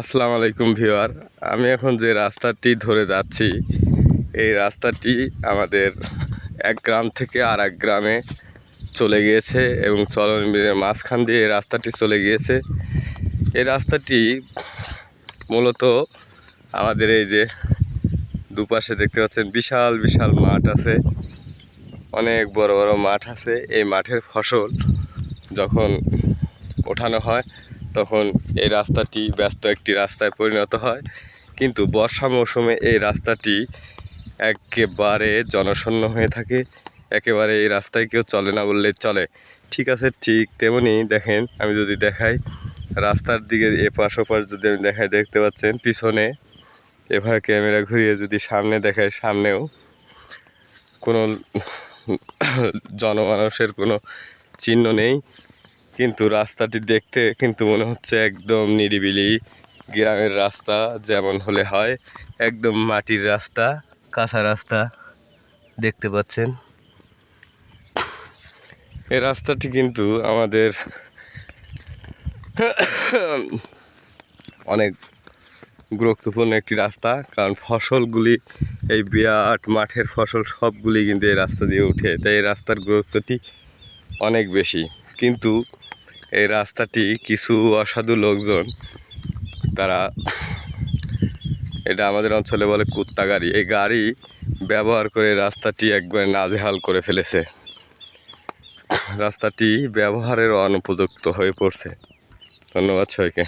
আসসালামু আলাইকুম ভিউয়ার। আমি এখন যে রাস্তাটি ধরে যাচ্ছি, এই রাস্তাটি আমাদের এক গ্রাম থেকে আর এক গ্রামে চলে গিয়েছে এবং চলন মাঝখান দিয়ে এই রাস্তাটি চলে গিয়েছে। এই রাস্তাটি মূলত আমাদের এই যে দুপাশে দেখতে পাচ্ছেন বিশাল বিশাল মাঠ আছে। অনেক বড় বড় মাঠ আছে। এই মাঠের ফসল যখন ওঠানো হয় তখন এই রাস্তাটি ব্যস্ত একটি রাস্তায় পরিণত হয়। কিন্তু বর্ষা মৌসুমে এই রাস্তাটি একেবারে জনশূন্য হয়ে থাকে। একেবারে এই রাস্তায় কেউ চলে না বললে চলে। ঠিক আছে, ঠিক তেমনি দেখেন, আমি যদি দেখাই, রাস্তার দিকে এপাশ ওপাশ যদি আমি দেখাই, দেখতে পাচ্ছেন, পিছনে এভাবে ক্যামেরা ঘুরিয়ে যদি সামনে দেখায় সামনেও কোনো জনমানুষের কোনো চিহ্ন নেই। কিন্তু রাস্তাটি দেখতে কিন্তু মনে হচ্ছে একদম নিরিবিলি। গ্রামের রাস্তা যেমন হলে হয়, একদম মাটির রাস্তা, কাঁচা রাস্তা দেখতে পাচ্ছেন। এই রাস্তাটি কিন্তু আমাদের অনেক গুরুত্বপূর্ণ একটি রাস্তা, কারণ ফসলগুলি, এই বিরাট মাঠের ফসল সবগুলি কিন্তু এই রাস্তা দিয়ে উঠে। তাই এই রাস্তার গুরুত্বটি অনেক বেশি। কিন্তু এই রাস্তাটি কিছু অসাধু লোকজন, তারা এটা আমাদের অঞ্চলে বলে কুত্তা গাড়ি। এই গাড়ি ব্যবহার করে রাস্তাটি একবার নাজেহাল করে ফেলেছে। রাস্তাটি ব্যবহারের অনুপযুক্ত হয়ে পড়ছে। ধন্যবাদ সবাইকে।